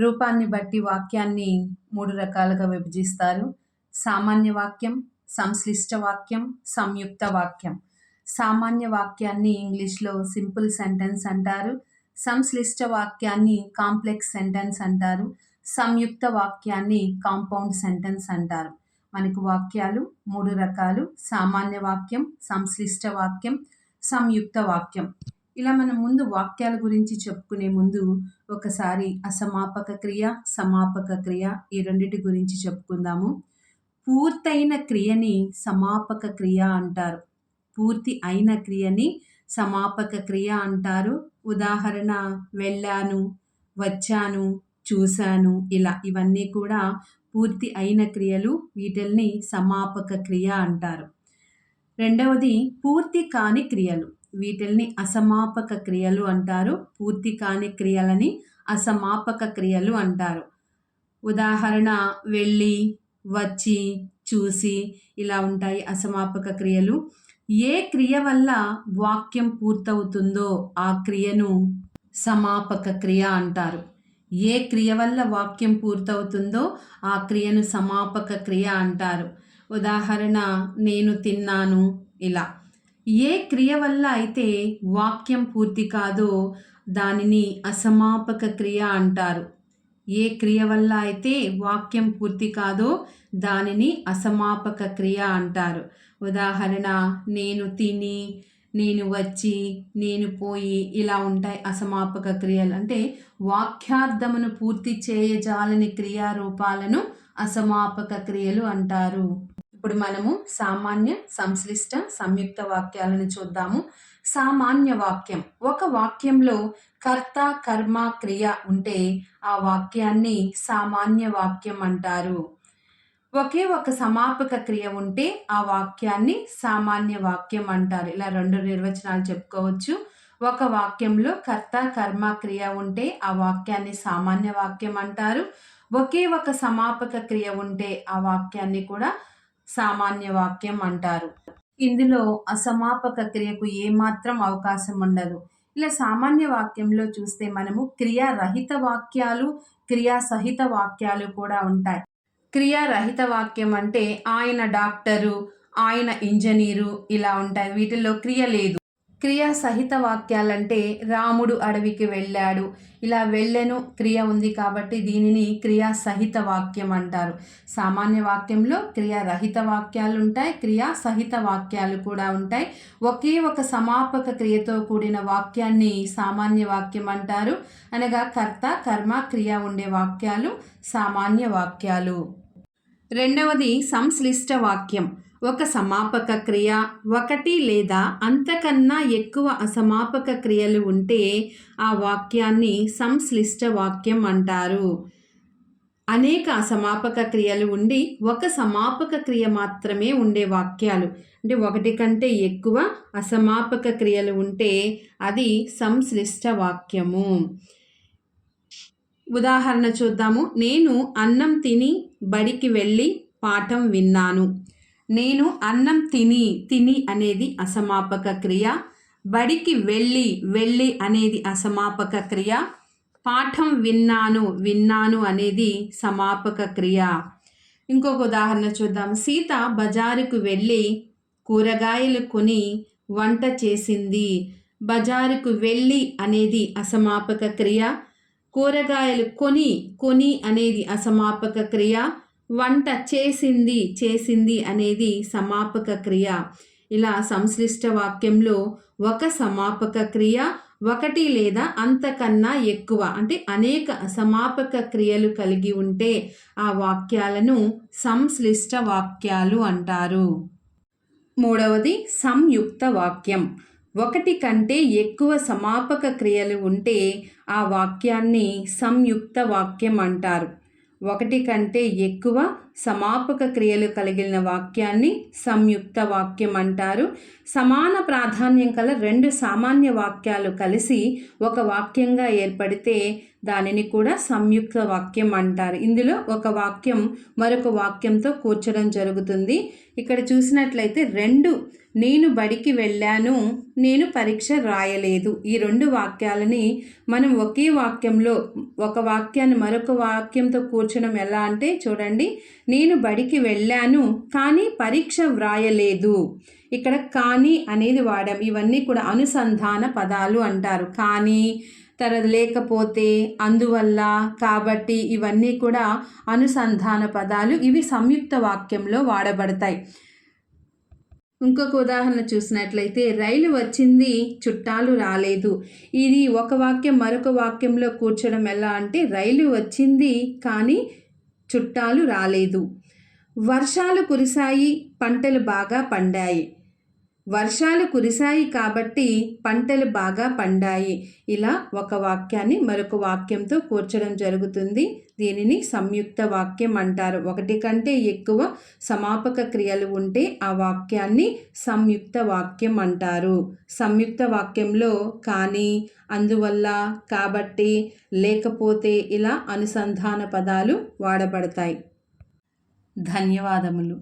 రూపాన్ని బట్టి వాక్యాన్ని మూడు రకాలుగా విభజిస్తారు. సామాన్య వాక్యం సంశ్లిష్ట వాక్యం సంయుక్త వాక్యం. సామాన్య వాక్యాన్ని ఇంగ్లీష్లో సింపుల్ సెంటెన్స్ అంటారు. సంశ్లిష్ట వాక్యాన్ని కాంప్లెక్స్ సెంటెన్స్ అంటారు. సంయుక్త వాక్యాన్ని కాంపౌండ్ సెంటెన్స్ అంటారు. మనకు వాక్యాలు మూడు రకాలు. సామాన్య వాక్యం సంశ్లిష్ట వాక్యం సంయుక్త వాక్యం. ఇలా మనం ముందు వాక్యాల గురించి చెప్పుకునే ముందు ఒకసారి అసమాపక క్రియ సమాపక క్రియ ఈ రెండిటి గురించి చెప్పుకుందాము. పూర్తయిన క్రియని సమాపక క్రియ అంటారు. పూర్తి అయిన క్రియని సమాపక క్రియ అంటారు. ఉదాహరణ వెళ్ళాను వచ్చాను చూశాను ఇలా ఇవన్నీ కూడా పూర్తి అయిన క్రియలు వీటిల్ని సమాపక క్రియ అంటారు. రెండవది పూర్తి కాని క్రియలు. వీటిల్ని అసమాపక క్రియలు అంటారు. పూర్తి కాని క్రియలని అసమాపక క్రియలు అంటారు. ఉదాహరణ వెళ్ళి వచ్చి చూసి ఇలా ఉంటాయి అసమాపక క్రియలు. ఏ క్రియ వల్ల వాక్యం పూర్తవుతుందో ఆ క్రియను సమాపక క్రియ అంటారు. ఏ క్రియ వల్ల వాక్యం పూర్తవుతుందో ఆ క్రియను సమాపక క్రియ అంటారు. ఉదాహరణ నేను తిన్నాను ఇలా. ఏ క్రియ వల్ల అయితే వాక్యం పూర్తి కాదో దానిని అసమాపక క్రియ అంటారు. ఏ క్రియ వల్ల అయితే వాక్యం పూర్తి కాదో దానిని అసమాపక క్రియ అంటారు. ఉదాహరణ నేను తిని నేను వచ్చి నేను పోయి ఇలా ఉంటాయి అసమాపక క్రియలు. అంటే వాక్యార్థమును పూర్తి చేయజాలని క్రియారూపాలను అసమాపక క్రియలు అంటారు. ఇప్పుడు మనము సామాన్య సంశ్లిష్ట సంయుక్త వాక్యాలను చూద్దాము. సామాన్య వాక్యం. ఒక వాక్యంలో కర్త కర్మ క్రియ ఉంటే ఆ వాక్యాన్ని సామాన్య వాక్యం అంటారు. ఒకే ఒక సమాపక క్రియ ఉంటే ఆ వాక్యాన్ని సామాన్య వాక్యం అంటారు. ఇలా రెండు నిర్వచనాలు చెప్పుకోవచ్చు. ఒక వాక్యంలో కర్త కర్మ క్రియ ఉంటే ఆ వాక్యాన్ని సామాన్య వాక్యం అంటారు. ఒకే ఒక సమాపక క్రియ ఉంటే ఆ వాక్యాన్ని కూడా సామాన్య వాక్యం అంటారు. ఇందులో అసమాపక క్రియకు ఏమాత్రం అవకాశం ఉండదు. ఇలా సామాన్య వాక్యంలో చూస్తే మనము క్రియారహిత వాక్యాలు క్రియా సహిత వాక్యాలు కూడా ఉంటాయి. క్రియారహిత వాక్యం అంటే ఆయన డాక్టరు ఆయన ఇంజనీరు ఇలా ఉంటాయి. వీటిల్లో క్రియ లేదు. క్రియా సహిత వాక్యాలంటే రాముడు అడవికి వెళ్ళాడు. ఇలా వెళ్ళెను క్రియ ఉంది కాబట్టి దీనిని క్రియా సహిత వాక్యం అంటారు సామాన్య వాక్యంలో క్రియారహిత వాక్యాలు ఉంటాయి క్రియా సహిత వాక్యాలు కూడా ఉంటాయి. ఒకే ఒక సమాపక క్రియతో కూడిన వాక్యాన్ని సామాన్య వాక్యం అంటారు అనగా కర్త కర్మ క్రియ ఉండే వాక్యాలు సామాన్య వాక్యాలు. రెండవది సంశ్లిష్ట వాక్యం. ఒక సమాపక క్రియ ఒకటి లేదా అంతకన్నా ఎక్కువ అసమాపక క్రియలు ఉంటే ఆ వాక్యాన్ని సంశ్లిష్ట వాక్యం అంటారు. అనేక అసమాపక క్రియలు ఉండి ఒక సమాపక క్రియ మాత్రమే ఉండే వాక్యాలు. అంటే ఒకటి కంటే ఎక్కువ అసమాపక క్రియలు ఉంటే అది సంశ్లిష్ట వాక్యము. ఉదాహరణ చూద్దాము. నేను అన్నం తిని బడికి వెళ్ళి పాఠం విన్నాను. నేను అన్నం తిని తిని అనేది అసమాపక క్రియ. బడికి వెళ్ళి వెళ్ళి అనేది అసమాపక క్రియ. పాఠం విన్నాను విన్నాను అనేది సమాపక క్రియ. ఇంకొక ఉదాహరణ చూద్దాం. సీత బజారుకు వెళ్ళి కూరగాయలు కొని వంట చేసింది. బజారుకు వెళ్ళి అనేది అసమాపక క్రియ. కూరగాయలు కొని కొని అనేది అసమాపక క్రియ. వంట చేసింది చేసింది అనేది సమాపక క్రియ. ఇలా సంశ్లిష్ట వాక్యంలో ఒక సమాపక క్రియ ఒకటి లేదా అంతకన్నా ఎక్కువ అంటే అనేక సమాపక క్రియలు కలిగి ఉంటే ఆ వాక్యాలను సంశ్లిష్ట వాక్యాలు అంటారు. మూడవది సంయుక్త వాక్యం. ఒకటి కంటే ఎక్కువ సమాపక క్రియలు ఉంటే ఆ వాక్యాన్ని సంయుక్త వాక్యం అంటారు. ఒకటి కంటే ఎక్కువ సమాపక క్రియలు కలిగిన వాక్యాన్ని సంయుక్త వాక్యం అంటారు. సమాన ప్రాధాన్యం కల రెండు సామాన్య వాక్యాలు కలిసి ఒక వాక్యంగా ఏర్పడితే దానిని కూడా సంయుక్త వాక్యం అంటారు. ఇందులో ఒక వాక్యం మరొక వాక్యంతో కూర్చడం జరుగుతుంది. ఇక్కడ చూసినట్లయితే రెండు నేను బడికి వెళ్ళాను నేను పరీక్ష రాయలేదు. ఈ రెండు వాక్యాలని మనం ఒకే వాక్యంలో ఒక వాక్యాన్ని మరొక వాక్యంతో కూర్చడం ఎలా అంటే చూడండి నేను బడికి వెళ్ళాను కానీ పరీక్ష వ్రాయలేదు. ఇక్కడ కానీ అనేది వాడాం ఇవన్నీ కూడా అనుసంధాన పదాలు అంటారు. కానీ తర్వాత లేకపోతే అందువల్ల కాబట్టి ఇవన్నీ కూడా అనుసంధాన పదాలు ఇవి సంయుక్త వాక్యంలో వాడబడతాయి. ఇంకొక ఉదాహరణ చూసినట్లయితే రైలు వచ్చింది చుట్టాలు రాలేదు. ఇది ఒక వాక్యం మరొక వాక్యంలో కూర్చడం ఎలా అంటే రైలు వచ్చింది కానీ చుట్టాలు రాలేదు. వర్షాలు కురిశాయి పంటలు బాగా పండాయి. వర్షాలు కురిశాయి కాబట్టి పంటలు బాగా పండాయి. ఇలా ఒక వాక్యాన్ని మరొక వాక్యంతో కూర్చడం జరుగుతుంది. దీనిని సంయుక్త వాక్యం అంటారు. ఒకటి కంటే ఎక్కువ సమాపక క్రియలు ఉంటే ఆ వాక్యాన్ని సంయుక్త వాక్యం అంటారు. సంయుక్త వాక్యంలో కానీ అందువల్ల కాబట్టి లేకపోతే ఇలా అనుసంధాన పదాలు వాడబడతాయి. ధన్యవాదములు.